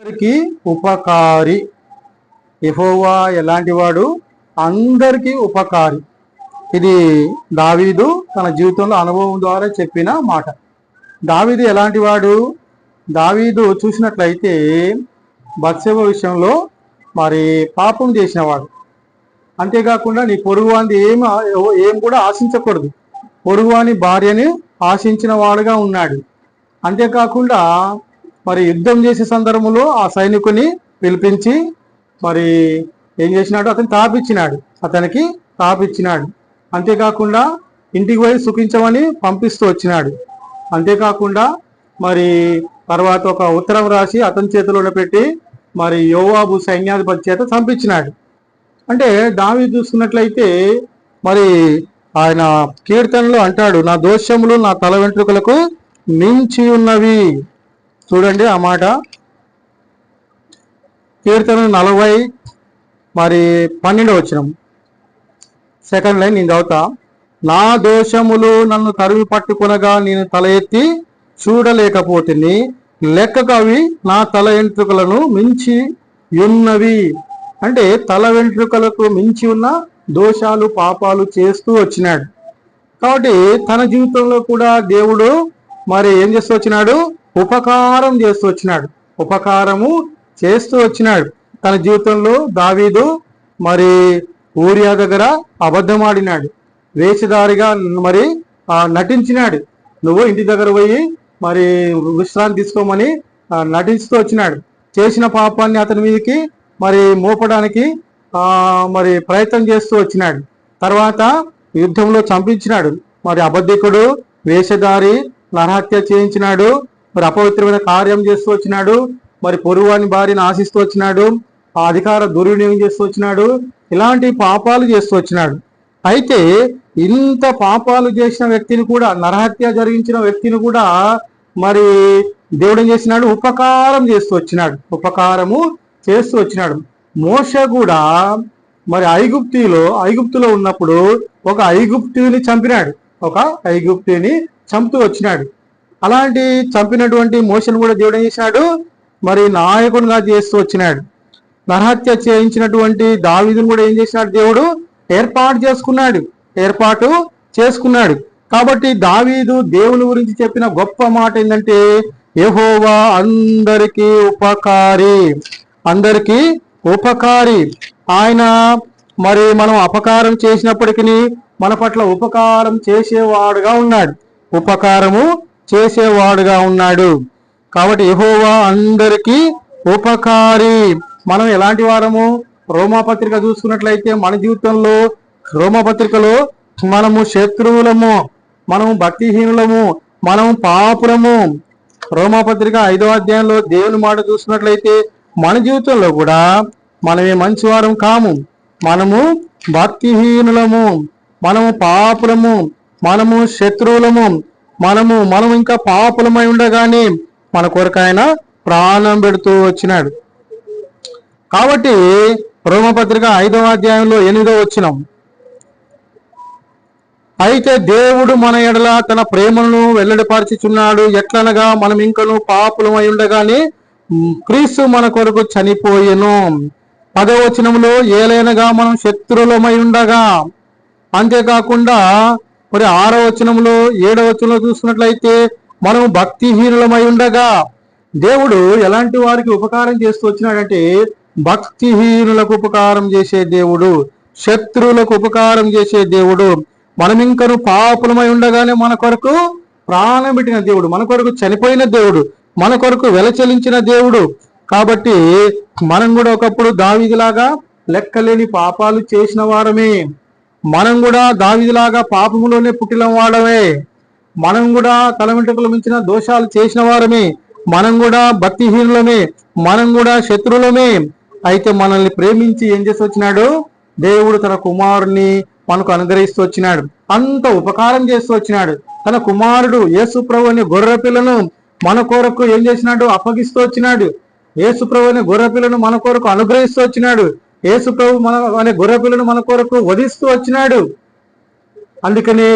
అందరికి ఉపకారి. ఎఫోవా ఎలాంటి వాడు? అందరికీ ఉపకారి. ఇది దావీదు తన జీవితంలో అనుభవం ద్వారా చెప్పిన మాట. దావీదు ఎలాంటి వాడు? దావీదు చూసినట్లయితే బత్సేవ విషయంలో మరి పాపం చేసినవాడు. అంతేకాకుండా నీ పొరుగువాని ఏం ఏం కూడా ఆశించకూడదు. పొరుగువాని భార్యని ఆశించిన వాడుగా ఉన్నాడు. అంతేకాకుండా మరి యుద్ధం చేసే సందర్భంలో ఆ సైనికుని పిలిపించి మరి ఏం చేసినాడు? అతను తాపిచ్చినాడు. అతనికి తాపిచ్చినాడు. అంతేకాకుండా ఇంటికి పోయి సుఖించమని పంపిస్తూ వచ్చినాడు. అంతేకాకుండా మరి తర్వాత ఒక ఉత్తరం రాసి అతని చేతిలోనే పెట్టి మరి యోవాబు సైన్యాధిపతి చేత చంపించినాడు. అంటే దావి చూసుకున్నట్లయితే మరి ఆయన కీర్తనలో అంటాడు నా దోషములు నా తల వెంట్రుకలకు మించి ఉన్నవి చూడండి ఆ మాట. కీర్తన నలభై మరి పన్నెండు వచ్చిన సెకండ్ లైన్ నేను చదువుతా. నా దోషములు నన్ను తరిమి పట్టుకునగా నేను తల ఎత్తి చూడలేకపోతుంది లెక్కకు అవి నా తల వెంట్రుకలను మించి ఉన్నవి. అంటే తల వెంట్రుకలకు మించి ఉన్న దోషాలు పాపాలు చేస్తూ వచ్చినాడు. కాబట్టి తన జీవితంలో కూడా దేవుడు మరి ఏం చేస్తూ వచ్చినాడు? ఉపకారం చేస్తూ వచ్చినాడు. ఉపకారము చేస్తూ వచ్చినాడు. తన జీవితంలో దావీదు మరి ఊరియా దగ్గర అబద్ధమాడినాడు. వేషధారిగా మరి నటించినాడు. నువ్వు ఇంటి దగ్గర పోయి మరి విశ్రాంతి తీసుకోమని నటిస్తూ వచ్చినాడు. చేసిన పాపాన్ని అతని మీదకి మరి మోపడానికి మరి ప్రయత్నం చేస్తూ వచ్చినాడు. తర్వాత యుద్ధంలో చంపించినాడు. మరి అబద్ధికుడు వేషధారి నరహత్య చేయించినాడు. మరి అపవిత్రమైన కార్యం చేస్తూ వచ్చినాడు మరి పొరువాని భార్యను ఆశిస్తూ వచ్చినాడు ఆ అధికార దుర్వినియోగం చేస్తూ వచ్చినాడు ఇలాంటి పాపాలు చేస్తూ వచ్చినాడు. అయితే ఇంత పాపాలు చేసిన వ్యక్తిని కూడా నరహత్య జరిగించిన వ్యక్తిని కూడా మరి దేవుడు ఏం చేసినాడు? ఉపకారం చేస్తూ వచ్చినాడు. ఉపకారము చేస్తూ వచ్చినాడు. మోష కూడా మరి ఐగుప్తిలో ఐగుప్తులో ఉన్నప్పుడు ఒక ఐగుప్తిని చంపినాడు. ఒక ఐగుప్తిని చంపుతూ వచ్చినాడు. అలాంటి చంపినటువంటి మోసను కూడా దేవుడు ఏం చేసినాడు? మరి నాయకునిగా చేస్తూ వచ్చినాడు. నరహత్య చేయించినటువంటి దావిదును కూడా ఏం చేసినాడు దేవుడు? ఏర్పాటు చేసుకున్నాడు. ఏర్పాటు చేసుకున్నాడు. కాబట్టి దావీదు దేవుని గురించి చెప్పిన గొప్ప మాట ఏంటంటే యహోవా అందరికీ ఉపకారి. అందరికీ ఉపకారి. ఆయన మరి మనం అపకారం చేసినప్పటికీ మన పట్ల ఉపకారం చేసేవాడుగా ఉన్నాడు. ఉపకారము చేసేవాడుగా ఉన్నాడు. కాబట్టి యహోవా అందరికీ ఉపకారి. మనం ఎలాంటి వారము? రోమాపత్రిక చూసుకున్నట్లయితే మన జీవితంలో రోమపత్రికలో మనము శత్రువులము మనము భక్తిహీనులము మనము పాపులము. రోమాపత్రిక ఐదో అధ్యాయంలో దేవుని మాట చూసినట్లయితే మన జీవితంలో కూడా మనమే మంచివారం కాము. మనము భక్తిహీనులము మనము పాపులము మనము శత్రువులము. మనము మనం ఇంకా పాపులమై ఉండగానే మన కొరకు ఆయన ప్రాణం పెడుతూ వచ్చినాడు. కాబట్టి రోమపత్రిక ఐదవ అధ్యాయంలో ఎనిమిదో వచ్చినాం అయితే దేవుడు మన ఎడల తన ప్రేమను వెల్లడిపరచుచున్నాడు. ఎట్లనగా మనం ఇంకను పాపులమై ఉండగానే క్రీస్తు మన కొరకు చనిపోయేను. పదవచనంలో ఏలైనగా మనం శత్రులమై ఉండగా అంతేకాకుండా మరి ఆరో వచనంలో ఏడవ వచనంలో చూసుకున్నట్లయితే మనం భక్తిహీనులమై ఉండగా దేవుడు ఎలాంటి వారికి ఉపకారం చేస్తూ వచ్చినాడంటే భక్తిహీనులకు ఉపకారం చేసే దేవుడు శత్రువులకు ఉపకారం చేసే దేవుడు మనం ఇంకను పాపులమై ఉండగానే మన కొరకు ప్రాణం పెట్టిన దేవుడు మన కొరకు చనిపోయిన దేవుడు మన కొరకు వెలచలించిన దేవుడు. కాబట్టి మనం కూడా ఒకప్పుడు దావిదిలాగా లెక్కలేని పాపాలు చేసిన వారమే. మనం కూడా దావిదిలాగా పాపములోనే పుట్టిన వాడమే. మనం కూడా తల మించిన దోషాలు చేసిన వారమే. మనం కూడా భక్తిహీనులమే. మనం కూడా శత్రువులమే. అయితే మనల్ని ప్రేమించి ఏం చేసి వచ్చినాడు? దేవుడు తన కుమారుని మనకు అనుగ్రహిస్తూ వచ్చినాడు. అంత ఉపకారం చేస్తూ వచ్చినాడు. తన కుమారుడు యేసుప్రభు అనే గొర్రె పిల్లను మన కొరకు ఏం చేసినాడు? అప్పగిస్తూ వచ్చినాడు. యేసుప్రభు అనే గొర్రె పిల్లను మన కొరకు అనుగ్రహిస్తూ వచ్చినాడు. యేసు ప్రభు మన అనే గొర్రెపిల్లను మన కొరకు వధిస్తూ వచ్చినాడు. అందుకనే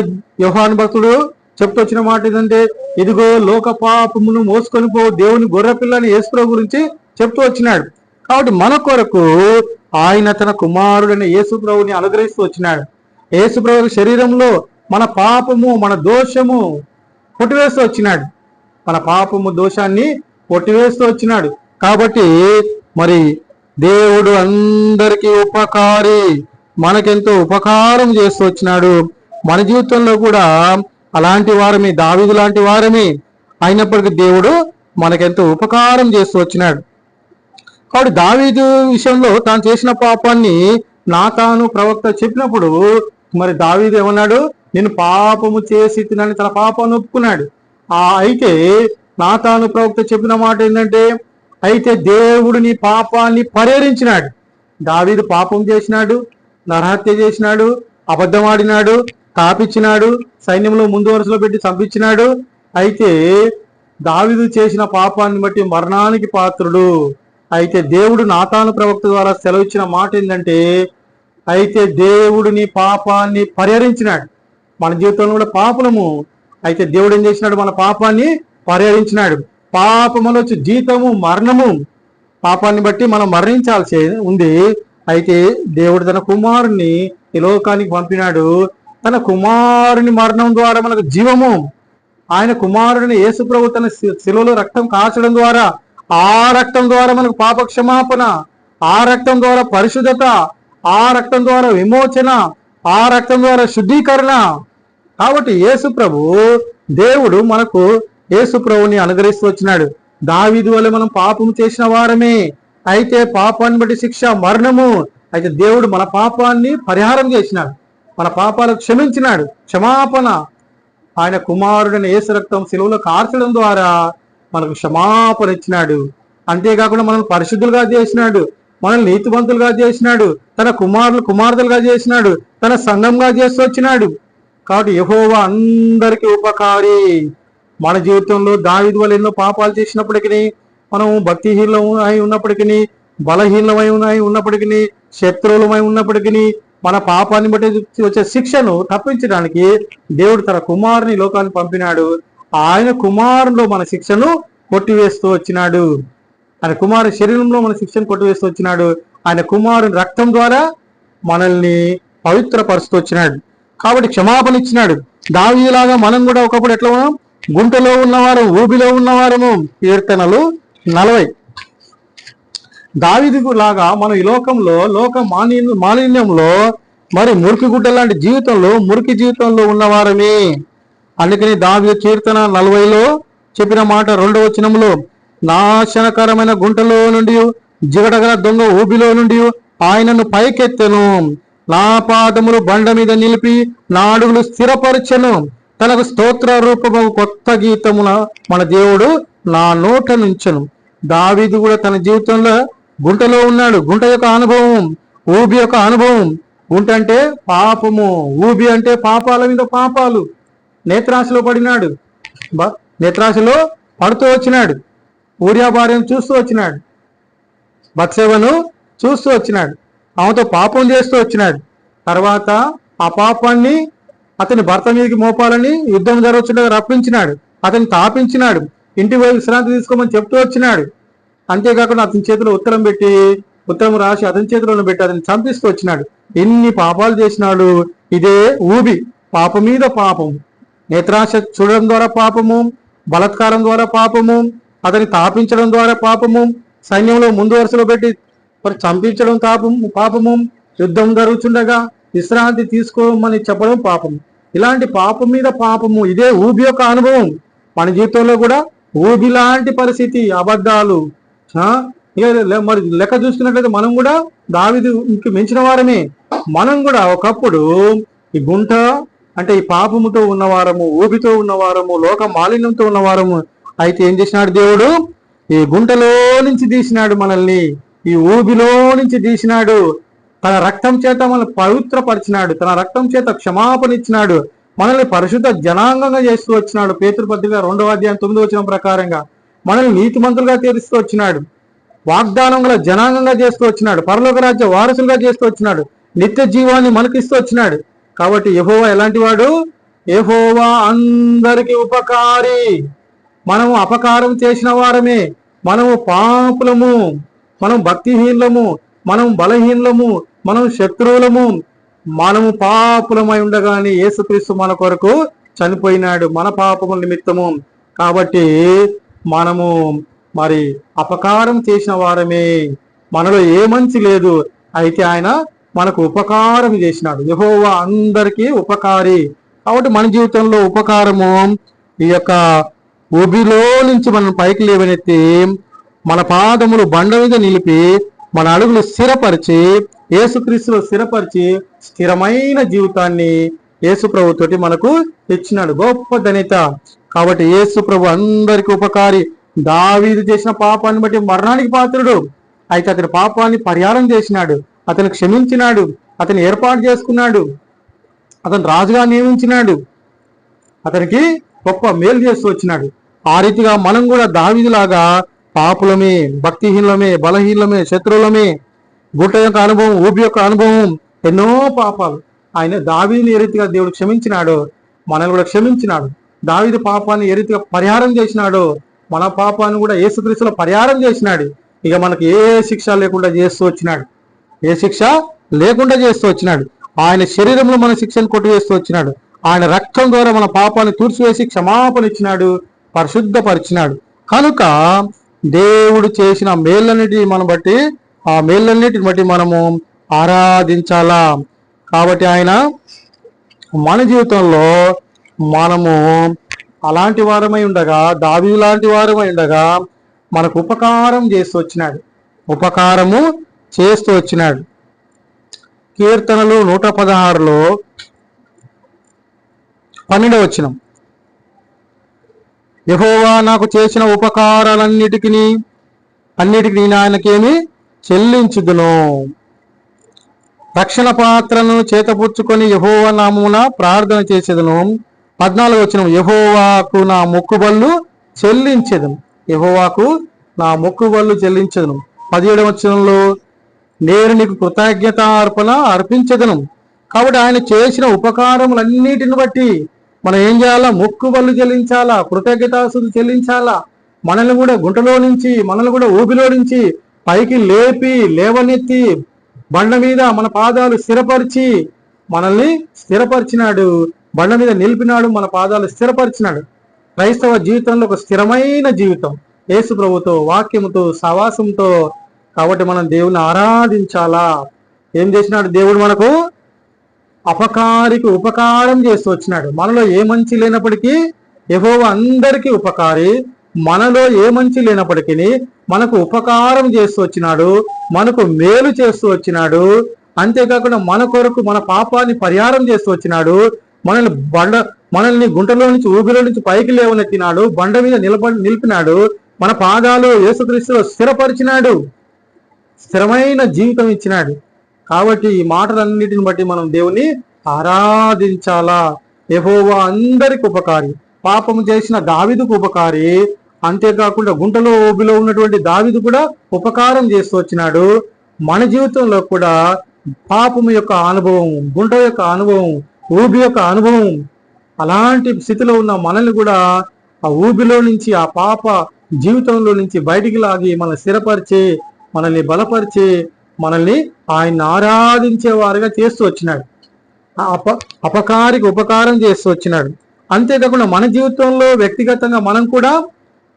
యోహాను భక్తుడు చెప్తూ వచ్చిన మాట ఏంటంటే ఇదిగో లోక పాపమును మోసుకొని పో దేవుని గొర్రెపిల్లని యేసుప్రభు గురించి చెప్తూ వచ్చినాడు. కాబట్టి మన కొరకు ఆయన తన కుమారుడైన యేసు ప్రభుని అనుగ్రహిస్తూ వచ్చినాడు. యేసు ప్రభు శరీరంలో మన పాపము మన దోషము కొట్టివేస్తూ వచ్చినాడు. మన పాపము దోషాన్ని కొట్టివేస్తూ వచ్చినాడు. కాబట్టి మరి దేవుడు అందరికీ ఉపకారి. మనకెంతో ఉపకారం చేస్తూ వచ్చినాడు. మన జీవితంలో కూడా అలాంటి వారమే దావిదు లాంటి వారమే అయినప్పటికీ దేవుడు మనకెంతో ఉపకారం చేస్తూ వచ్చినాడు. కాబట్టి దావీదు విషయంలో తాను చేసిన పాపాన్ని నా తాను ప్రవక్త చెప్పినప్పుడు మరి దావీదు ఏమన్నాడు? నేను పాపము చేసి తినని తన పాపాన్ని ఒప్పుకున్నాడు. ఆ అయితే నా తాను ప్రవక్త చెప్పిన మాట ఏంటంటే అయితే దేవుడు నీ పాపాన్ని పరిహరించినాడు దావీదు పాపం చేసినాడు నరహత్య చేసినాడు అబద్ధం ఆడినాడు సైన్యంలో ముందు వరుసలో పెట్టి చంపించినాడు. అయితే దావిదు చేసిన పాపాన్ని బట్టి మరణానికి పాత్రుడు. అయితే దేవుడు నాతాను ప్రవక్త ద్వారా సెలవిచ్చిన మాట ఏంటంటే అయితే దేవుడు నీ పాపాన్ని పరిహరించినాడు మన జీవితంలో కూడా పాపనము అయితే దేవుడు ఏం చేసినాడు? మన పాపాన్ని పరిహరించినాడు పాపములో వచ్చి జీతము మరణము పాపాన్ని బట్టి మనం మరణించాల్సి ఉంది. అయితే దేవుడు తన కుమారుని ఈ లోకానికి పంపినాడు. తన కుమారుని మరణం ద్వారా మనకు జీవము. ఆయన కుమారుడిని యేసుప్రభు తన శిలువలో రక్తం కాచడం ద్వారా ఆ రక్తం ద్వారా మనకు పాప క్షమాపణ ఆ రక్తం ద్వారా పరిశుద్ధత ఆ రక్తం ద్వారా విమోచన ఆ రక్తం ద్వారా శుద్ధీకరణ. కాబట్టి యేసు ప్రభు దేవుడు మనకు యేసు ప్రభుని అనుగ్రహిస్తూ వచ్చినాడు. దావీదు వల్ల మనం పాపం చేసిన వారమే. అయితే పాపాన్ని బట్టి శిక్ష మరణము. అయితే దేవుడు మన పాపాన్ని పరిహారం చేసినాడు. మన పాపాలకు క్షమించినాడు. క్షమాపణ. ఆయన కుమారుడైన యేసు రక్తం సెలవులో కార్చడం ద్వారా మనకు క్షమాపణ ఇచ్చినాడు. అంతేకాకుండా మనల్ని పరిశుద్ధులుగా చేసినాడు. మనల్ని నీతివంతులుగా చేసినాడు. తన కుమారులు కుమార్తెలుగా చేసినాడు. తన సంఘంగా చేస్తూ వచ్చినాడు. కాబట్టి యహోవా అందరికీ ఉపకారి. మన జీవితంలో దావిది వల్ల ఎన్నో పాపాలు చేసినప్పటికీ మనం భక్తిహీనం అయి ఉన్నప్పటికీ బలహీనమై ఉన్నాయి ఉన్నప్పటికీ శత్రువులమై ఉన్నప్పటికీ మన పాపాన్ని బట్టి వచ్చే శిక్షను తప్పించడానికి దేవుడు తన కుమారుని లోకాన్ని పంపినాడు. ఆయన కుమారులో మన శిక్షను కొట్టివేస్తూ వచ్చినాడు. ఆయన కుమారు శరీరంలో మన శిక్షను కొట్టివేస్తూ వచ్చినాడు. ఆయన కుమారుని రక్తం ద్వారా మనల్ని పవిత్రపరుస్తూ వచ్చినాడు. కాబట్టి క్షమాపణ ఇచ్చినాడు. దావీలాగా మనం కూడా ఒకప్పుడు ఎట్లా ఉన్నాం? గుంటలో ఉన్నవారు ఊబిలో ఉన్నవారము కీర్తనలు నలభై దావిది లాగా మనం ఈ లోకంలో లోక మాలిన్య మాలిన్యంలో మరి మురికి గుడ్డ లాంటి జీవితంలో మురికి జీవితంలో ఉన్నవారమే. అందుకని దావి కీర్తన నలభైలో చెప్పిన మాట రెండవ వచనంలో నాశనకరమైన గుంటలో నుండి జిగడగల దొంగ ఊబిలో నుండి ఆయనను పైకెత్తెను. నా పాదములు బండ మీద నిలిపి నా అడుగులు తనకు స్తోత్ర రూపము కొత్త గీతమున మన దేవుడు నా నోట నుంచను. దావీది కూడా తన జీవితంలో గుంటలో ఉన్నాడు. గుంట యొక్క అనుభవం ఊబి యొక్క అనుభవం. గుంట అంటే పాపము. ఊబి అంటే పాపాల మీద పాపాలు. నేత్రాశలో పడినాడు. బ- నేత్రాశలో పడుతూ వచ్చినాడు. ఊరియా భార్యను చూస్తూ వచ్చినాడు. బత్సేవను చూస్తూ వచ్చినాడు. ఆమెతో పాపం చేస్తూ వచ్చినాడు. తర్వాత ఆ పాపాన్ని అతని భర్త మీదకి మోపాలని యుద్ధం జరగచ్చుండగా రప్పించినాడు. అతన్ని తాపించినాడు. ఇంటి పోయి విశ్రాంతి తీసుకోమని చెప్తూ వచ్చినాడు. అంతేకాకుండా అతని చేతిలో ఉత్తరం పెట్టి ఉత్తరం రాసి అతని చేతిలో పెట్టి అతన్ని చంపిస్తూ వచ్చినాడు. ఎన్ని పాపాలు చేసినాడు. ఇదే ఊబి. పాపం మీద పాపం. నేత్రాశ చూడడం ద్వారా పాపము బలత్కారం ద్వారా పాపము అతని తాపించడం ద్వారా పాపము సైన్యంలో ముందు వరుసలో పెట్టి మరి చంపించడం తాపము పాపము యుద్ధం జరుగుతుండగా విశ్రాంతి తీసుకోమని చెప్పడం పాపం ఇలాంటి పాపం మీద పాపము ఇదే ఊబి యొక్క అనుభవం. మన జీవితంలో కూడా ఊబి లాంటి పరిస్థితి అబద్ధాలు ఆ, మరి లెక్క చూసుకున్నట్లయితే మనం కూడా దావిది ఇంక మించిన వారమే. మనం కూడా ఒకప్పుడు ఈ గుంట అంటే ఈ పాపముతో ఉన్నవారము ఊబితో ఉన్నవారము లోక మాలిన్యంతో ఉన్నవారము అయితే ఏం చేసినాడు దేవుడు? ఈ గుంటలో నుంచి తీసినాడు మనల్ని. ఈ ఊబిలో నుంచి తీసినాడు. తన రక్తం చేత మనల్ని పవిత్రపరిచినాడు తన రక్తం చేత క్షమాపణ ఇచ్చినాడు మనల్ని పరిశుద్ధ జనాంగంగా చేస్తూ వచ్చినాడు. పేతృపత్రిక రెండవ అధ్యాయం తొమ్మిది వచ్చిన ప్రకారంగా మనల్ని నీతిమంతులుగా తీరుస్తూ వచ్చినాడు. వాగ్దానం గల జనాంగంగా చేస్తూ వచ్చినాడు. పరలోక రాజ్య వారసులుగా చేస్తూ వచ్చినాడు. నిత్య జీవాన్ని మనకిస్తూ వచ్చినాడు. కాబట్టి యెహోవా ఎలాంటి వాడు? యెహోవా అందరికి ఉపకారి. మనము అపకారం చేసిన వారమే. మనము పాపులము. మనం భక్తిహీనులము. మనం బలహీనలము మనం శత్రువులము మనము పాపులమై ఉండగానే యేసుక్రీస్తు మన కొరకు చనిపోయినాడు మన పాపముల నిమిత్తము. కాబట్టి మనము మరి అపకారం చేసిన వారమే. మనలో ఏ మంచి లేదు. అయితే ఆయన మనకు ఉపకారం చేసినాడు. యహోవా అందరికీ ఉపకారి. కాబట్టి మన జీవితంలో ఉపకారము ఈ యొక్క ఉబిలో నుంచి మనం పైకి లేవనెత్తి మన పాదములు బండ మీద నిలిపి మన అడుగులు స్థిరపరిచి ఏసుక్రీస్తులో స్థిరపరిచి స్థిరమైన జీవితాన్ని యేసు ప్రభుతోటి మనకు ఇచ్చినాడు గొప్ప ధనిత కాబట్టి యేసు ప్రభు అందరికి ఉపకారి. దావీదు చేసిన పాపాన్ని బట్టి మరణానికి పాత్రుడు. అయితే అతని పాపాన్ని పరిహారం చేసినాడు. అతను క్షమించినాడు. అతను ఏర్పాటు చేసుకున్నాడు. అతను రాజుగా నియమించినాడు. అతనికి గొప్ప మేలు చేస్తూ వచ్చినాడు. ఆ రీతిగా మనం కూడా దావిదిలాగా పాపులమే భక్తిహీనులమే బలహీనమే శత్రువులమే. గుట్ట యొక్క అనుభవం ఊపి యొక్క అనుభవం ఎన్నో పాపాలు. ఆయన దావీని ఏ రీతిగా దేవుడు క్షమించినాడు మనల్ని కూడా క్షమించినాడు. దావీది పాపాన్ని ఏ రీతిగా పరిహారం చేసినాడో మన పాపాన్ని కూడా యేసుక్రీస్తులో పరిహారం చేసినాడు. ఇక మనకు ఏ శిక్ష లేకుండా చేస్తూ వచ్చినాడు. ఏ శిక్ష లేకుండా చేస్తూ వచ్చినాడు. ఆయన శరీరంలో మన శిక్షను కొట్టివేస్తూ వచ్చినాడు. ఆయన రక్తం ద్వారా మన పాపాన్ని తుడిచివేసి క్షమాపణ ఇచ్చినాడు పరిశుద్ధపరిచినాడు. కనుక దేవుడు చేసిన మేళ్ళన్నిటి మనం బట్టి ఆ మేళ్ళన్నిటిని బట్టి మనము ఆరాధించాలా? కాబట్టి ఆయన మన జీవితంలో మనము అలాంటి వారమై ఉండగా దావి లాంటి వారమై ఉండగా మనకు ఉపకారం చేస్తూ వచ్చినాడు. ఉపకారము చేస్తూ వచ్చినాడు. కీర్తనలు నూట పదహారులో పన్నెండవ వచ్చినం యహోవా నాకు చేసిన ఉపకారాలన్నిటికీ అన్నిటికీ నేను ఆయనకేమి చెల్లించుదును. రక్షణ పాత్రను చేతపుచ్చుకొని యహోవా నామున ప్రార్థన చేసేదను. పద్నాలుగు వచ్చిన యహోవాకు నా మొక్కుబళ్ళు చెల్లించేదను. యహోవాకు నా మొక్కుబళ్ళు చెల్లించదను. పదిహేడవ వచనంలో నేను నీకు కృతజ్ఞత అర్పణ అర్పించదను. కాబట్టి ఆయన చేసిన ఉపకారములన్నిటిని బట్టి మనం ఏం చేయాలా? మొక్కుబళ్ళు చెల్లించాలా? కృతజ్ఞతాసులు చెల్లించాలా? మనల్ని కూడా గుంటలో నుంచి మనల్ని కూడా ఊపిలో నుంచి పైకి లేపి లేవనెత్తి బండ మీద మన పాదాలు స్థిరపరిచి మనల్ని స్థిరపరిచినాడు. బండ మీద నిలిపినాడు మన పాదాలు స్థిరపరిచినాడు. క్రైస్తవ జీవితంలో ఒక స్థిరమైన జీవితం. యేసు ప్రభుతో వాక్యముతో సవాసంతో కాబట్టి మనం దేవుని ఆరాధించాలా? ఏం చేసినాడు దేవుడు మనకు? అపకారికి ఉపకారం చేస్తూ వచ్చినాడు. మనలో ఏ మంచి లేనప్పటికీ యహోవ అందరికీ ఉపకారి. మనలో ఏ మంచి లేనప్పటికీ మనకు ఉపకారం చేస్తూ వచ్చినాడు. మనకు మేలు చేస్తూ వచ్చినాడు. అంతేకాకుండా మన కొరకు మన పాపాన్ని పరిహారం చేస్తూ వచ్చినాడు. మనల్ని బండ మనల్ని గుంటలో నుంచి ఊబిలో నుంచి పైకి లేవనెత్తినాడు. బండ మీద నిలబ నిలిపినాడు. మన పాదాలు యేసుక్రీస్తులో స్థిరపరిచినాడు. స్థిరమైన జీవితం ఇచ్చినాడు. కాబట్టి ఈ మాటలన్నిటిని బట్టి మనం దేవుని ఆరాధించాలా? యెహోవా అందరికి ఉపకారి. పాపం చేసిన దావిదుకు ఉపకారి. అంతేకాకుండా గుంటలో ఓబిలో ఉన్నటువంటి దావిదు కూడా ఉపకారం చేస్తూ వచ్చినాడు. మన జీవితంలో కూడా పాపము యొక్క అనుభవం గుంట యొక్క అనుభవం ఊబి యొక్క అనుభవం అలాంటి స్థితిలో ఉన్న మనల్ని కూడా ఆ ఊబిలో నుంచి ఆ పాప జీవితంలో నుంచి బయటికి లాగి మనల్ని స్థిరపరిచి మనల్ని బలపరిచి మనల్ని ఆయన ఆరాధించే వారుగా చేస్తూ వచ్చినాడు. అప అపకారికి ఉపకారం చేస్తూ వచ్చినాడు. అంతేకాకుండా మన జీవితంలో వ్యక్తిగతంగా మనం కూడా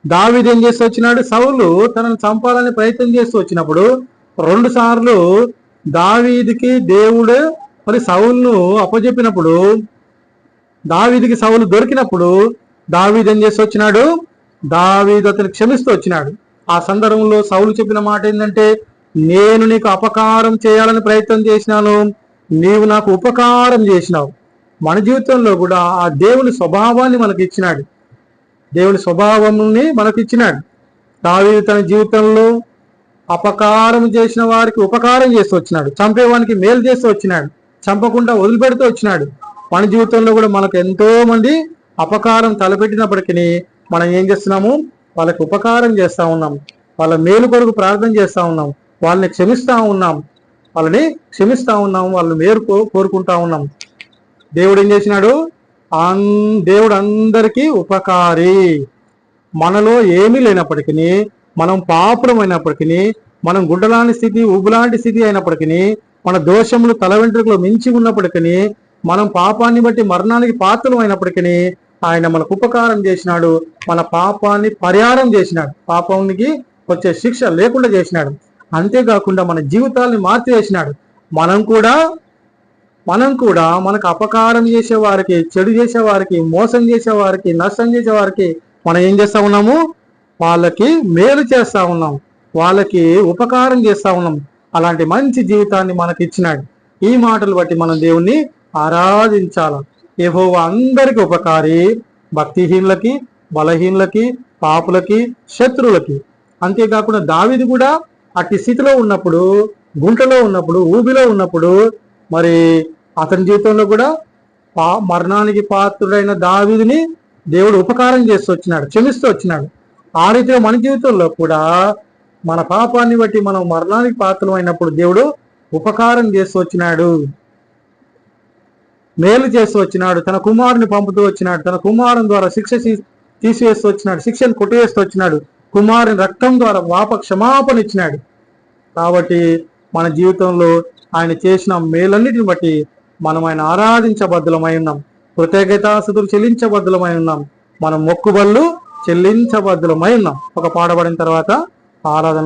దావిది ఏం చేస్తూ వచ్చినాడు? సౌలు తనను చంపాలని ప్రయత్నం చేస్తూ వచ్చినప్పుడు రెండు సార్లు దావీదికి దేవుడు మరి సౌలును అప్పజెప్పినప్పుడు దావీదికి సౌలు దొరికినప్పుడు దావీది ఏం చేస్తూ వచ్చినాడు? దావీదు అతను క్షమిస్తూ వచ్చినాడు. ఆ సందర్భంలో సౌలు చెప్పిన మాట ఏంటంటే నేను నీకు అపకారం చేయాలని ప్రయత్నం చేసినాను. నీవు నాకు ఉపకారం చేసినావు. మన జీవితంలో కూడా ఆ దేవుని స్వభావాన్ని మనకి ఇచ్చినాడు. దేవుని స్వభావంని మనకి ఇచ్చినాడు. దావీదు తన జీవితంలో అపకారం చేసిన వారికి ఉపకారం చేస్తూ వచ్చినాడు. చంపేవానికి మేలు చేస్తూ వచ్చినాడు. చంపకుండా వదిలిపెడుతూ వచ్చినాడు. మన జీవితంలో కూడా మనకు ఎంతో మంది అపకారం తలపెట్టినప్పటికీ మనం ఏం చేస్తున్నాము? వాళ్ళకి ఉపకారం చేస్తా ఉన్నాం. వాళ్ళ మేలు కొరకు ప్రార్థన చేస్తా ఉన్నాం. వాళ్ళని క్షమిస్తా ఉన్నాం. వాళ్ళని క్షమిస్తా ఉన్నాం. వాళ్ళని మేరు కోరుకుంటా ఉన్నాం. దేవుడు ఏం చేసినాడు? అన్- దేవుడు అందరికీ ఉపకారి. మనలో ఏమీ లేనప్పటికీ మనం పాపురమైనప్పటికీ మనం గుడ్డలాంటి స్థితి ఉబులాంటి స్థితి అయినప్పటికీ మన దోషములు తల వెంట్రుకలు మించి ఉన్నప్పటికీ మనం పాపాన్ని బట్టి మరణానికి పాత్రలు అయినప్పటికీ ఆయన మనకు ఉపకారం చేసినాడు. మన పాపాన్ని పరిహారం చేసినాడు. పాపానికి వచ్చే శిక్ష లేకుండా చేసినాడు. అంతేకాకుండా మన జీవితాల్ని మార్చివేసినాడు. మనం కూడా మనం కూడా మనకు అపకారం చేసే వారికి చెడు చేసే వారికి మోసం చేసే వారికి నష్టం చేసే వారికి మనం ఏం చేస్తా ఉన్నాము? వాళ్ళకి మేలు చేస్తా ఉన్నాం వాళ్ళకి ఉపకారం చేస్తా ఉన్నాం అలాంటి మంచి జీవితాన్ని మనకి ఇచ్చినాడు. ఈ మాటలు బట్టి మనం దేవుణ్ణి ఆరాధించాలి? ఏహో అందరికి ఉపకారి భక్తిహీనులకి బలహీనులకి పాపులకి శత్రువులకి. అంతేకాకుండా దావిది కూడా అట్టి స్థితిలో ఉన్నప్పుడు గుంటలో ఉన్నప్పుడు ఊబిలో ఉన్నప్పుడు మరి అతని జీవితంలో కూడా పా మరణానికి పాత్రుడైన దావిదిని దేవుడు ఉపకారం చేస్తూ వచ్చినాడు క్షమిస్తూ వచ్చినాడు. ఆ రీతిలో మన జీవితంలో కూడా మన పాపాన్ని బట్టి మనం మరణానికి పాత్రమైనప్పుడు అయినప్పుడు దేవుడు ఉపకారం చేస్తూ వచ్చినాడు. మేలు చేస్తూ వచ్చినాడు తన కుమారుని పంపుతూ వచ్చినాడు తన కుమారుని ద్వారా శిక్ష తీసివేస్తూ వచ్చినాడు శిక్షను కొట్టివేస్తూ వచ్చినాడు. కుమారుని రక్తం ద్వారా పాప క్షమాపణ ఇచ్చినాడు. కాబట్టి మన జీవితంలో ఆయన చేసిన మేలన్నిటిని బట్టి మనం ఆయన ఆరాధించబద్ధులమై ఉన్నాం. కృతజ్ఞతాసుతులు చెల్లించబద్ధులమై ఉన్నాం. మనం మొక్కుబళ్ళు చెల్లించబద్ధులమై ఉన్నాం. ఒక పాడబడిన తర్వాత ఆరాధనలో